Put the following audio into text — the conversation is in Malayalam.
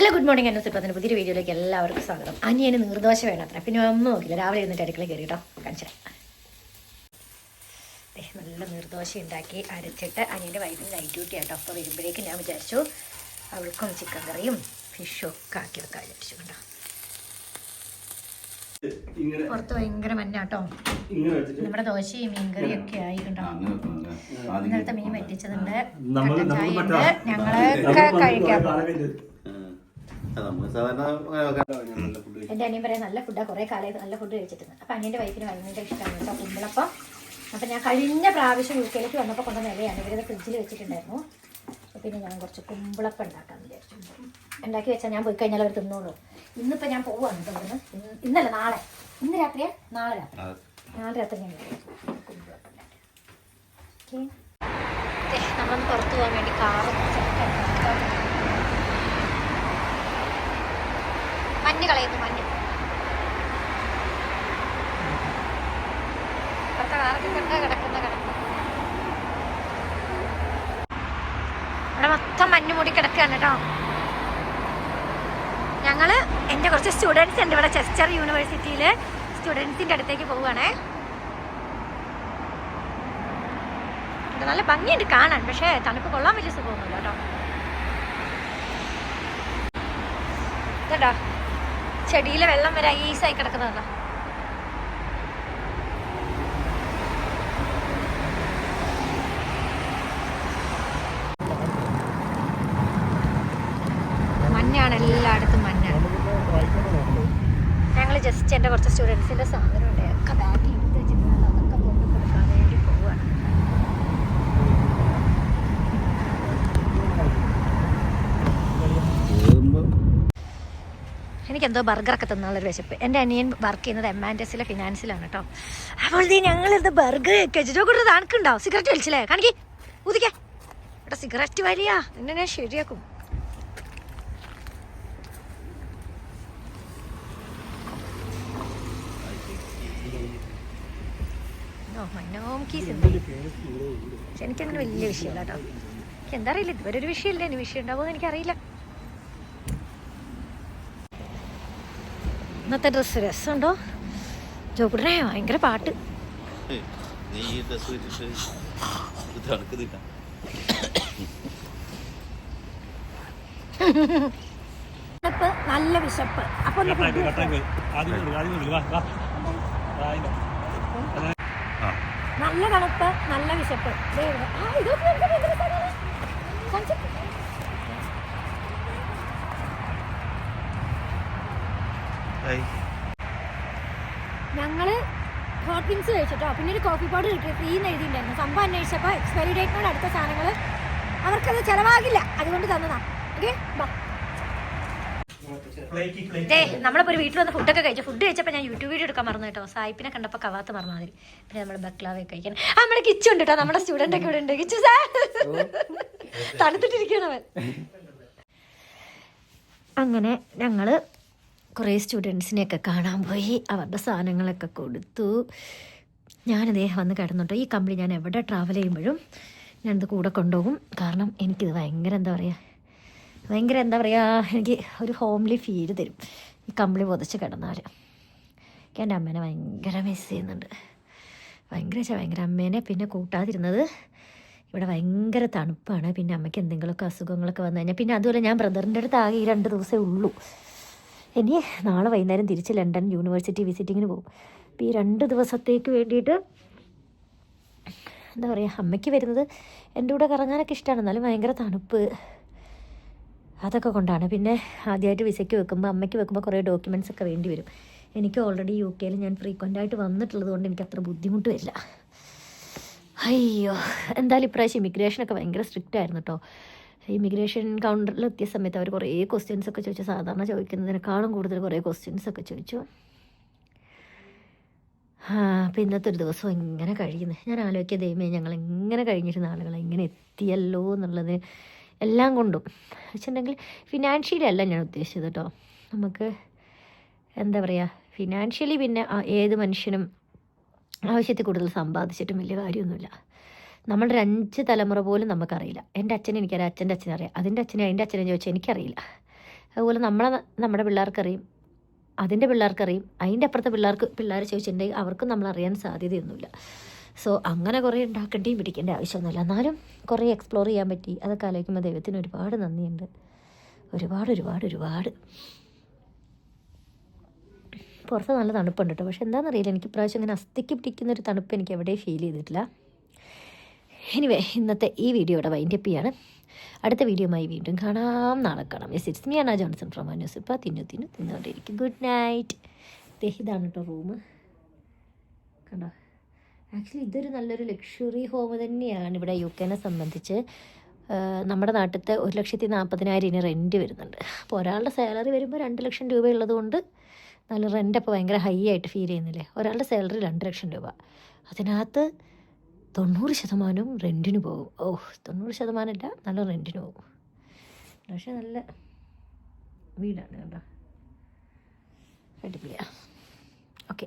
ഹലോ ഗുഡ് മോർണിംഗ് എന്നെ സുപ്പത്തിന് പുതിയൊരു വീഡിയോയിലേക്ക് എല്ലാവർക്കും സ്വാഗതം. അനിയന് നീർദോശ വേണം അത്ര പിന്നെ ഒന്നും നോക്കില്ല. രാവിലെ ഇരുന്നിട്ട് അടുക്കള കയറി കേട്ടോ. കാണിച്ചാൽ നല്ല നീർദോശ ഉണ്ടാക്കി അരച്ചിട്ട് അനിയന്റെ വൈഫിന് നൈറ്റ് ഡ്യൂട്ടി ആട്ടോ. അപ്പോൾ വരുമ്പോഴേക്കും ഞാൻ വിചാരിച്ചു അവൾക്കും ചിക്കൻ കറിയും ഫിഷും ഒക്കെ ആക്കി വെക്കാൻ വിചാരിച്ചു കേട്ടോ. പുറത്ത് ഭയങ്കര മഞ്ഞാട്ടോ നമ്മുടെ ദോശയും മീൻകറിയും ഒക്കെ ആയി കേട്ടോ. അങ്ങനെ വെക്കണം, അങ്ങനെ. ആദ്യം ഇന്നലത്തെ മീൻ നമ്മൾ ഞങ്ങളൊക്കെ കഴിക്കാം. നമുക്ക് സാധാരണ ഫുഡ്. എന്റെ അനിയൻ പറയാം നല്ല ഫുഡാണ് കുറേ കാലം നല്ല ഫുഡ് കഴിച്ചിട്ടുണ്ട്. അപ്പൊ അനിയന്റെ വൈഫിന് ഭയങ്കര ഇഷ്ടമാണ് കേട്ടോ കുമ്പളപ്പം. അപ്പൊ ഞാൻ കഴിഞ്ഞ പ്രാവശ്യം വീട്ടിലേക്ക് വന്നപ്പോ വന്നപ്പോൾ കൊണ്ട നിലയാണ് ഇവരത് ഫ്രിഡ്ജിൽ വെച്ചിട്ടുണ്ടായിരുന്നു. പിന്നെ ഞാൻ കുറച്ച് കുമ്പളപ്പം ഉണ്ടാക്കാമെന്ന് വിചാരിച്ചു. ഉണ്ടാക്കി വെച്ചാൽ ഞാൻ പോയി കഴിഞ്ഞാൽ അവർ തിന്നോളൂ. ഇന്നിപ്പോൾ ഞാൻ പോവാണ് ഇവിടുന്ന്. ഇന്ന് ഇന്നല്ല നാളെ. ഇന്ന് രാത്രിയാ? നാളെ രാത്രി. നാളെ രാത്രി ഞാൻ. കുമ്പളപ്പം ഉണ്ടാക്കാം. ഓക്കേ. ദേ, നമ്മളൊന്ന് പുറത്ത് പോകാൻ വേണ്ടി കാറ് മഞ്ഞ്. കളയുന്നു മഞ്ഞ് ഇപ്പുറത്തെ കാറൊക്കെ മഞ്ഞ് മൂടി കിടക്കുകയാണ് കേട്ടോ. ഞങ്ങൾ എന്റെ കുറച്ച് സ്റ്റുഡൻസ് ഉണ്ട് ഇവിടെ ചെസ്റ്റർ യൂണിവേഴ്സിറ്റിയിൽ സ്റ്റുഡൻസിന്റെ അടുത്തേക്ക് പോവുകയാണേ. നല്ല ഭംഗിയുണ്ട് കാണാൻ പക്ഷേ തണുപ്പ് കൊള്ളാൻ വലിയ സുഖമൊന്നുമില്ല കേട്ടോ. ഇതട്ടോ ചെടിയിലെ വെള്ളം വരെ ഈസായി കിടക്കുന്നതാണ്? മഞ്ഞാണ് എല്ലായിടത്തും മഞ്ഞാണ്. ഞങ്ങൾ ജസ്റ്റ് എന്റെ കുറച്ച് സ്റ്റുഡൻസിന്റെ സാധനമുണ്ട് ഒക്കെ ബാഗിൽ എടുത്ത് വെച്ചിട്ടുണ്ടല്ലോ അതൊക്കെ കൊണ്ട് കൊടുക്കാൻ വേണ്ടി പോവുകയാണ് കേറുമ്പോ എനിക്കെന്തോ ബർഗറൊക്കെ തിന്നാനുള്ളൊരു വിശപ്പ്. എന്റെ അനിയൻ വർക്ക് ചെയ്യുന്നത് എം ആൻഡ് എസിലെ ഫിനാൻസിലാണ് കേട്ടോ അപ്പോൾ ഇത് ഞങ്ങളിത് ബർഗർ കഴിച്ചിട്ട് കൂടെ തണുക്കുണ്ടോ സിഗരറ്റ് വലിച്ചില്ലേ? കാണിക്കേ. ഊതിക്കേ. എടാ സിഗരറ്റ് വലിയ. എന്നെ ഞാൻ ശരിയാക്കും. എനിക്കങ്ങനെ വലിയ വിഷയമില്ല കേട്ടോ എനിക്ക് എന്താ അറിയില്ല. ഇതുവരെ ഒരു വിഷയമില്ല. ഇനി വിഷയം ഉണ്ടാവുമെന്ന് എനിക്കറിയില്ല. ഇന്നത്തെ ഡ്രസ്സ് രസമുണ്ടോ? ജോക്കുടനെ ഭയങ്കര പാട്ട്. നീ ഈ ഡ്രസ് വെച്ചിട്ട് ഇത് തണുക്കുന്നില്ല വിശപ്പ് നല്ല വിശപ്പ്. അപ്പൊ നല്ല തണുപ്പ് നല്ല വിശപ്പ് ദേ ഇവിടെ. ആ, ഇതൊക്കെ എനിക്ക് ഭയങ്കര സാധനമാണ്. കാണിച്ച്. ഏയ്, ഞങ്ങൾ ഹോട്ട് വിങ്സ് കഴിച്ചിട്ടോ. പിന്നെ ഒരു കോഫി പൗഡർ കിട്ടി ഫ്രീ എന്ന് എഴുതിയിട്ടുണ്ടായിരുന്നു. സംഭവം അന്വേഷിച്ചപ്പോൾ എക്സ്പയറി ഡേറ്റിനോട് അടുത്ത സാധനങ്ങൾ അവർക്കത് ചിലവാകില്ല. അതുകൊണ്ട് തന്നതാ. ഓക്കെ ദേ നമ്മളിപ്പോൾ ഒരു വീട്ടിൽ വന്ന് ഫുഡൊക്കെ കഴിച്ചു ഫുഡ് കഴിച്ചപ്പോൾ ഞാൻ യൂട്യൂബ് വീഡിയോ എടുക്കാൻ മറന്നു കേട്ടോ. സായിപ്പിനെ കണ്ടപ്പോൾ കവാത്ത മറന്നു മതി പിന്നെ നമ്മൾ ബക്ലാവെ കഴിക്കാൻ ആ, നമ്മുടെ കിച്ചു ഉണ്ട് കേട്ടോ. നമ്മുടെ സ്റ്റുഡന്റ് ഒക്കെ ഇവിടെ ഉണ്ട്. കിച്ചു സാർ തണുത്തിട്ടിരിക്കണവൻ അവൻ. അങ്ങനെ ഞങ്ങൾ കുറേ സ്റ്റുഡൻസിനെയൊക്കെ കാണാൻ പോയി. അവരുടെ സാധനങ്ങളൊക്കെ കൊടുത്തു. ഞാൻ ഞാനിതേ വന്ന് കിടന്നുണ്ട് ഈ കമ്പനി ഞാൻ എവിടെ ട്രാവൽ ചെയ്യുമ്പോഴും ഞാനിത് കൂടെ കൊണ്ടുപോകും. കാരണം എനിക്കിത് ഭയങ്കര എന്താ പറയുക ഭയങ്കര എന്താ പറയുക എനിക്ക് ഒരു ഹോംലി ഫീൽ തരും ഈ കമ്പിളി പൊതച്ച് കിടന്നാൽ എനിക്ക് എന്റെ അമ്മേനെ ഭയങ്കര മിസ് ചെയ്യുന്നുണ്ട്. ഭയങ്കര വെച്ചാൽ ഭയങ്കര അമ്മേനെ പിന്നെ കൂട്ടാതിരുന്നത് ഇവിടെ ഭയങ്കര തണുപ്പാണ്. പിന്നെ അമ്മയ്ക്ക് എന്തെങ്കിലുമൊക്കെ അസുഖങ്ങളൊക്കെ വന്നു കഴിഞ്ഞാൽ പിന്നെ അതുപോലെ ഞാൻ ബ്രദറിന്റെ അടുത്ത് ആകെ ഈ രണ്ട് ദിവസമേ ഉള്ളൂ. ഇനി നാളെ വൈകുന്നേരം തിരിച്ച് ലണ്ടൻ യൂണിവേഴ്സിറ്റി വിസിറ്റിങ്ങിന് പോകും. അപ്പോൾ ഈ രണ്ട് ദിവസത്തേക്ക് വേണ്ടിയിട്ട് എന്താ പറയുക അമ്മയ്ക്ക് വരുന്നത് എന്റെ കൂടെ കറങ്ങാനൊക്കെ ഇഷ്ടമാണ് എന്നാലും ഭയങ്കര തണുപ്പ്. അതൊക്കെ കൊണ്ടാണ്. പിന്നെ ആദ്യമായിട്ട് വിസയ്ക്ക് വെക്കുമ്പോൾ അമ്മയ്ക്ക് വെക്കുമ്പോൾ കുറേ ഡോക്യുമെന്റ്സ് ഒക്കെ വേണ്ടി വരും. എനിക്ക് ഓൾറെഡി യു കെയിൽ ഞാൻ ഫ്രീക്വന്റ് ആയിട്ട് വന്നിട്ടുള്ളത് കൊണ്ട് എനിക്ക് അത്ര ബുദ്ധിമുട്ട് വരില്ല. അയ്യോ. എന്തായാലും ഇപ്രാവശ്യം ഇമിഗ്രേഷനൊക്കെ ഭയങ്കര സ്ട്രിക്റ്റ് ആയിരുന്നു കേട്ടോ ഇമിഗ്രേഷൻ കൗണ്ടറിൽ എത്തിയ സമയത്ത് അവർ കുറേ ക്വസ്റ്റ്യൻസ് ഒക്കെ ചോദിച്ചു. സാധാരണ ചോദിക്കുന്നതിനേക്കാളും കൂടുതൽ കുറേ ക്വസ്റ്റ്യൻസ് ഒക്കെ ചോദിച്ചു. ആ അപ്പോൾ ഇന്നത്തെ ഒരു ദിവസം എങ്ങനെ കഴിയുന്നത് ഞാൻ ആലോചിക്കുക ദൈവമേ ഞങ്ങൾ എങ്ങനെ കഴിഞ്ഞിരുന്ന ആളുകൾ എങ്ങനെ എത്തിയല്ലോ എന്നുള്ളത് എല്ലാം കൊണ്ടും. വെച്ചിട്ടുണ്ടെങ്കിൽ ഫിനാൻഷ്യലി അല്ല ഞാൻ ഉദ്ദേശിച്ചത് കേട്ടോ. നമുക്ക് എന്താ പറയുക ഫിനാൻഷ്യലി പിന്നെ ഏത് മനുഷ്യനും ആവശ്യത്തിൽ കൂടുതൽ സമ്പാദിച്ചിട്ടും വലിയ കാര്യമൊന്നുമില്ല. ഒരു അഞ്ച് തലമുറ പോലും നമുക്കറിയില്ല. എന്റെ അച്ഛനെ എനിക്കറിയാം അച്ഛന്റെ അച്ഛനെ അറിയാം. അതിന്റെ അച്ഛനെ അതിന്റെ അച്ഛനെ ചോദിച്ചാൽ എനിക്കറിയില്ല. അതുപോലെ നമ്മളെ നമ്മുടെ പിള്ളേർക്കറിയും അതിന്റെ പിള്ളേർക്കറിയും അതിന്റെ അപ്പുറത്തെ പിള്ളേർക്ക് പിള്ളേർ ചോദിച്ചിട്ടുണ്ടെങ്കിൽ അവർക്കും നമ്മൾ അറിയാൻ സാധ്യതയൊന്നുമില്ല. സോ അങ്ങനെ കുറേ ഉണ്ടാക്കേണ്ടിയും പിടിക്കേണ്ട ആവശ്യമൊന്നുമില്ല. എന്നാലും കുറേ എക്സ്പ്ലോർ ചെയ്യാൻ പറ്റി. അതൊക്കെ ആലോചിക്കുമ്പോൾ ദൈവത്തിന് ഒരുപാട് നന്ദിയുണ്ട്. ഒരുപാട് ഒരുപാട് ഒരുപാട്. പുറത്ത് നല്ല തണുപ്പുണ്ട് കേട്ടോ. പക്ഷെ എന്താണെന്നറിയില്ല. എനിക്ക് ഇപ്രാവശ്യം ഇങ്ങനെ അസ്ഥിക്ക് പിടിക്കുന്ന ഒരു തണുപ്പ് എനിക്ക് എവിടെയും ഫീൽ ചെയ്തിട്ടില്ല. എനിവേ ഇന്നത്തെ ഈ വീഡിയോയുടെ വൈൻഡപ്പ് ചെയ്യാണ്. അടുത്ത വീഡിയോയുമായി വീണ്ടും കാണാം. നാളെ കാണാം. Yes it's me Anna Johnson from news ഇപ്പോൾ തിന്നു തിന്നു തിന്നുകൊണ്ടിരിക്കും. ഗുഡ് നൈറ്റ് ഇതാണ് കേട്ടോ റൂം കണ്ടോ? ആക്ച്വലി ഇതൊരു നല്ലൊരു ലക്ഷറി ഹോം തന്നെയാണ് ഇവിടെ യു കെനെ സംബന്ധിച്ച്. നമ്മുടെ നാട്ടിലത്തെ ഒരു ലക്ഷത്തി നാൽപ്പതിനായിരം ഇനി റെന്റ് വരുന്നുണ്ട്. അപ്പോൾ ഒരാളുടെ സാലറി വരുമ്പോൾ രണ്ട് ലക്ഷം രൂപ ഉള്ളതുകൊണ്ട് നല്ല റെന്റ് അപ്പോൾ ഭയങ്കര ഹൈ ആയിട്ട് ഫീൽ ചെയ്യുന്നില്ലേ? ഒരാളുടെ സാലറി രണ്ട് ലക്ഷം രൂപ. അതിനകത്ത് തൊണ്ണൂറ് ശതമാനവും റെന്റിന് പോകും. ഓ തൊണ്ണൂറ് ശതമാനമല്ല നല്ല റെന്റിന് പോകും. പക്ഷെ നല്ല വീടാണ് കേട്ടോ. അടിപൊളിയാണ് ഓക്കെ